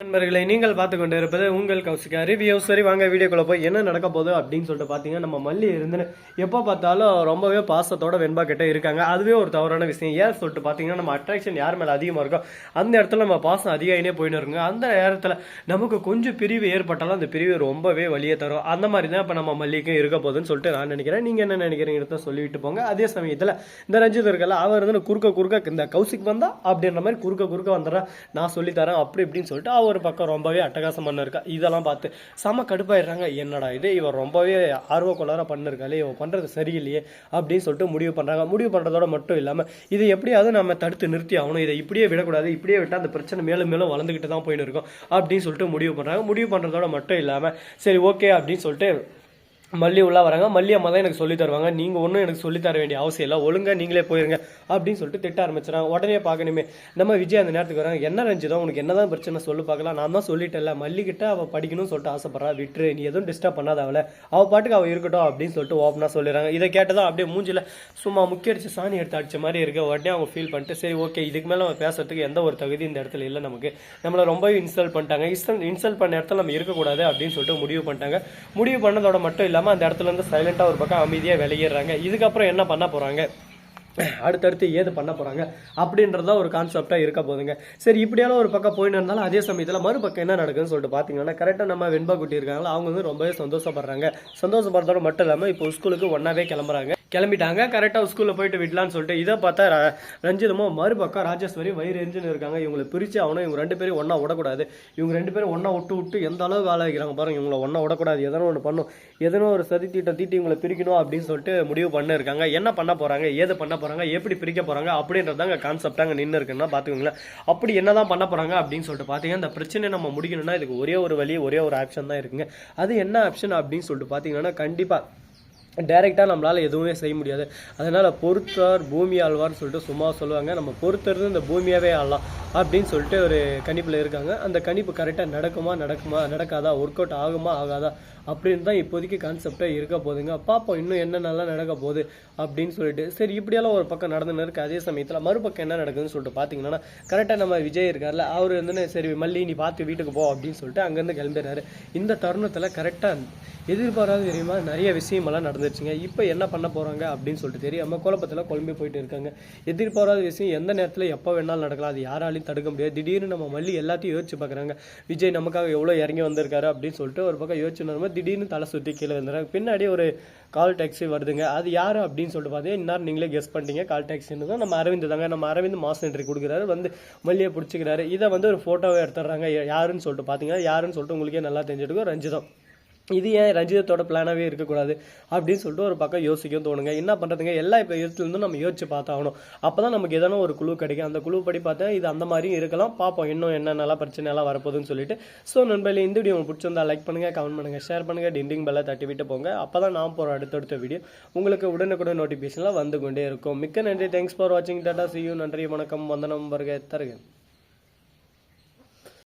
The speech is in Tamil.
நண்பர்களை நீங்கள் பார்த்து கொண்டு இருப்பது உங்கள் கௌசிகா ரிவ்யூ சரி வாங்க வீடியோக்குள்ள போய் என்ன நடக்க போகுது அப்படின்னு சொல்லிட்டு பார்த்தீங்கன்னா நம்ம மல்லி இருந்துன்னு எப்போ பார்த்தாலும் ரொம்பவே பாசத்தோட வெண்பா கிட்டே இருக்காங்க. அதுவே ஒரு தவறான விஷயம். ஏன் சொல்லிட்டு பார்த்தீங்கன்னா நம்ம அட்ராக்ஷன் யார் மேலே அதிகமாக இருக்கோ அந்த இடத்துல நம்ம பாசம் அதிகாயினே போயின்னு இருக்குங்க அந்த நேரத்தில் நமக்கு கொஞ்சம் பிரிவு ஏற்பட்டாலும் அந்த பிரிவு ரொம்பவே வழியே தரும். அந்த மாதிரி தான் இப்போ நம்ம மல்லிக்கும் இருக்க போகுதுன்னு சொல்லிட்டு நான் நினைக்கிறேன். நீங்கள் என்ன நினைக்கிறீங்கிறத சொல்லிவிட்டு போங்க. அதே சமயத்தில் இந்த ரஞ்சித் இருக்கல அவர் வந்து குறுக்க குறுக்க இந்த கௌசிக் வந்தா அப்படின்ற மாதிரி குறுக்க குறுக்க வந்துடுறா நான் சொல்லித்தரேன் அப்படி இப்படின்னு சொல்லிட்டு அவர் ஒரு பக்கம் ரொம்பவே அட்டகாசம் பண்ணிருக்கா இதெல்லாம் பார்த்து செம கடுப்பாயிடுறாங்க. என்னடா இது? இவன் ரொம்பவே ஆர்வ கொள்ளார பண்ணிருக்காளே. இவன் பண்ணுறது சரியில்லையே அப்படின்னு சொல்லிட்டு முடிவு பண்ணுறாங்க முடிவு பண்ணுறதோட மட்டும் இல்லாமல் இதை எப்படியாவது நம்ம தடுத்து நிறுத்தி ஆகணும். இதை இப்படியே விடக்கூடாது. இப்படியே விட்டால் அந்த பிரச்சனை மேலும் மேலும் வளர்ந்துக்கிட்டு தான் போயின்னு இருக்கும் அப்படின்னு சொல்லிட்டு முடிவு பண்ணுறாங்க முடிவு பண்ணுறதோட மட்டும் இல்லாமல் சரி ஓகே அப்படின்னு சொல்லிட்டு மல்லி உள்ள வராங்க. மல்லி அம்மா தான் எனக்கு சொல்லி தருவாங்க. நீங்கள் ஒன்றும் எனக்கு சொல்லி தர வேண்டிய அவசியம் இல்லை. ஒழுங்கா நீங்களே போயிருங்க அப்படின்னு சொல்லிட்டு திட்ட ஆரம்பிச்சிடறாங்க. உடனே பார்க்கணுமே நம்ம விஜய் அந்த நேரத்துக்கு வராங்க. என்ன ரஞ்சிதம் உனக்கு என்னதான் பிரச்சனை சொல்லு பார்க்கலாம். நான் தான் சொல்லிட்டேன்ல. மல்லிக்கிட்ட அவள் படிக்கணும்னு சொல்லிட்டு ஆசைப்படுறா. விட்டுரு நீ எதுவும் டிஸ்டர்ப் பண்ணாத அவளை. அவள் பாட்டுக்கு அவள் இருக்கட்டும் அப்படின்னு சொல்லிட்டு ஓப்பனாக சொல்லிடுறாங்க. இதை கேட்டதான் அப்படியே மூஞ்சில சும்மா முக்கிய அடிச்சு சாணி எடுத்து அடிச்ச மாதிரி இருக்க. உடனே அவங்க ஃபீல் பண்ணிட்டு சரி ஓகே இதுக்கு மேலே நம்ம பேசுறதுக்கு எந்த ஒரு தகுதி இந்த இடத்துல இல்லை நமக்கு. நம்மளை ரொம்பவே இன்சல்ட் பண்ணிட்டாங்க. இன்சல்ட் இன்சல்ட் பண்ண இடத்துல நம்ம இருக்கக்கூடாது அப்படின்னு சொல்லிட்டு முடிவு பண்ணிட்டாங்க. முடிவு பண்ணதோட மட்டும் இல்லை இல்லாமல் அந்த இடத்துல இருந்து சைலண்டாக ஒரு பக்கம் அமைதியாக வெளியேறாங்க இதுக்கப்புறம் என்ன பண்ண போகிறாங்க அடுத்தடுத்து ஏது பண்ண போகிறாங்க அப்படின்றத ஒரு கான்செப்டாக இருக்க போதுங்க சரி இப்படியெல்லாம் ஒரு பக்கம் போயின்னு இருந்தாலும் அதே சமயத்தில் மறுபக்கம் என்ன நடக்குதுன்னு சொல்லிட்டு பார்த்தீங்கன்னா கரெக்டாக நம்ம வெண்பா குட்டி இருக்காங்களா அவங்க வந்து ரொம்பவே சந்தோஷப்படுறாங்க. சந்தோஷப்படுறதோட மட்டும் இல்லாமல் இப்போ ஸ்கூலுக்கு ஒன்றாவே கிளம்புறாங்க. கிளம்பிட்டாங்க. கரெக்டாக ஸ்கூலில் போயிட்டு விடலான்னு சொல்லிட்டு இதை பார்த்தா ர- மறுபக்கம் ராஜேஸ்வரி வயிறு எரிஞ்சுன்னு இருக்காங்க. இவங்களை பிரித்து அவனும் இவங்க ரெண்டு பேரும் ஒன்றா விடக்கூடாது. இவங்க ரெண்டு பேரும் ஒன்றா விட்டு விட்டு எந்த அளவுக்கு ஆளாக வைக்கிறாங்க பாருங்க. இவங்களை ஒன்றா விடக்கூடாது. எதனோ ஒன்று பண்ணும். எதனோ ஒரு சதி தீட்டம் தீட்டி இவங்களை பிரிக்கணும் அப்படின்னு சொல்லிட்டு முடிவு பண்ணிருக்காங்க. என்ன பண்ண போகிறாங்க ஏது பண்ண போகிறாங்க எப்படி பிரிக்க போகிறாங்க அப்படின்றதாங்க கான்செப்டாக அங்கே நின்று இருக்குன்னா பார்த்துக்கோங்களேன். அப்படி என்னதான் பண்ண போகிறாங்க அப்படின்னு சொல்லிட்டு பார்த்தீங்கன்னா இந்த பிரச்சனையை நம்ம முடிக்கணும்னா இதுக்கு ஒரே ஒரு வழி ஒரே ஒரு ஆப்ஷன் தான் இருக்குங்க. அது என்ன ஆப்ஷன் அப்படின்னு சொல்லிட்டு பார்த்தீங்கன்னா கண்டிப்பாக டைரெக்டாக நம்மளால் எதுவுமே செய்ய முடியாது. அதனால் பொறுத்தார் பூமி ஆழ்வார்னு சொல்லிட்டு சும்மா சொல்லுவாங்க. நம்ம பொறுத்தருந்து இந்த பூமியாவே ஆளலாம். அப்படின்னு சொல்லிட்டு ஒரு கணிப்பில் இருக்காங்க. அந்த கணிப்பு கரெக்டாக நடக்குமா நடக்குமா நடக்காதா ஒர்க் அவுட் ஆகுமா ஆகாதா அப்படின்னு தான் இப்போதைக்கு கான்செப்டாக இருக்க போகுதுங்க. பார்ப்போம் இன்னும் என்னென்னலாம் நடக்க போகுது அப்படின்னு சொல்லிட்டு. சரி இப்படியெல்லாம் ஒரு பக்கம் நடந்துன்னு இருக்குது அதே சமயத்தில் மறுபக்கம் என்ன நடக்குதுன்னு சொல்லிட்டு பார்த்தீங்கன்னா கரெக்டாக நம்ம விஜய் இருக்கார்ல அவர் வந்து சரி மல்லி நீ பார்த்து வீட்டுக்கு போ அப்படின்னு சொல்லிட்டு அங்கேருந்து கிளம்பிடுறாரு. இந்த தருணத்தில் கரெக்டாக எதிர்பாராத தெரியுமா? நிறைய விஷயமெல்லாம் நடந்துருச்சுங்க. இப்போ என்ன பண்ண போகிறாங்க அப்படின்னு சொல்லிட்டு தெரியாமல் குழப்பத்தில் குழம்பி போயிட்டு இருக்காங்க. எதிர்பாராத விஷயம் எந்த நேரத்தில் எப்போ வேணாலும் நடக்கலாம். அது யாராலையும் தடுக்க முடியாது. திடீர்னு நம்ம மல்லி எல்லாத்தையும் யோசிச்சு பார்க்குறாங்க விஜய் நமக்காக எவ்வளோ இறங்கி வந்திருக்காரு அப்படின்னு சொல்லிட்டு ஒரு பக்கம் யோசிச்சு வரும்போது திடீர்னு தலை சுற்றி கீழே வந்துடுறாங்க பின்னாடி ஒரு கால் டாக்ஸி வருதுங்க. அது யார் அப்படின்னு சொல்லிட்டு பார்த்தீங்கன்னா இன்னார் நீங்களே கெஸ் பண்ணிட்டீங்க. கால் டாக்ஸின்னு தான் நம்ம அரவிந்த் தாங்க. நம்ம அரவிந்த் மாஸ் என்ட்ரி கொடுக்குறாரு. வந்து மல்லியை பிடிச்சிக்கிறாரு. இதை வந்து ஒரு ஃபோட்டோவை எடுத்துடுறாங்க. யாருன்னு சொல்லிட்டு பார்த்தீங்கன்னா யாருன்னு சொல்லிட்டு உங்களுக்கே நல்லா தெரிஞ்சிருக்கும். ரஞ்சிதம். இது ஏன் ரஞ்சிதத்தோட பிளானாகவே இருக்கக்கூடாது அப்படின்னு சொல்லிட்டு ஒரு பக்கம் யோசிக்கும் தோணுங்க. என்ன பண்ணுறதுங்க எல்லா இப்போ இடத்துலேருந்தும் நம்ம யோசிச்சு பார்த்தாகணும். அப்போ தான் நமக்கு எதனா ஒரு குழு கிடைக்கும். அந்த குழு படி பார்த்தா இது அந்த மாதிரியும் இருக்கலாம். பார்ப்போம். இன்னும் என்னென்னலாம் பிரச்சனைலாம் வரப்போகுதுன்னு சொல்லிட்டு. ஸோ நண்பர்களே இந்த வீடியோ உங்களுக்கு பிடிச்சிருந்தா லைக் பண்ணுங்கள் கமெண்ட் பண்ணுங்கள் ஷேர் பண்ணுங்கள் டிண்டிங் பெல்லை தட்டி விட்டு போங்க. அப்போ தான் நான் போகிற அடுத்தடுத்த வீடியோ உங்களுக்கு உடனுக்குடன் நோட்டிஃபிகேஷனில் வந்து கொண்டே இருக்கும். மிக்க நன்றி. தேங்க்ஸ் ஃபார் வாட்சிங் டாட்டா சி யூ நன்றி வணக்கம். வந்தனம் வருக. தருகிறேன்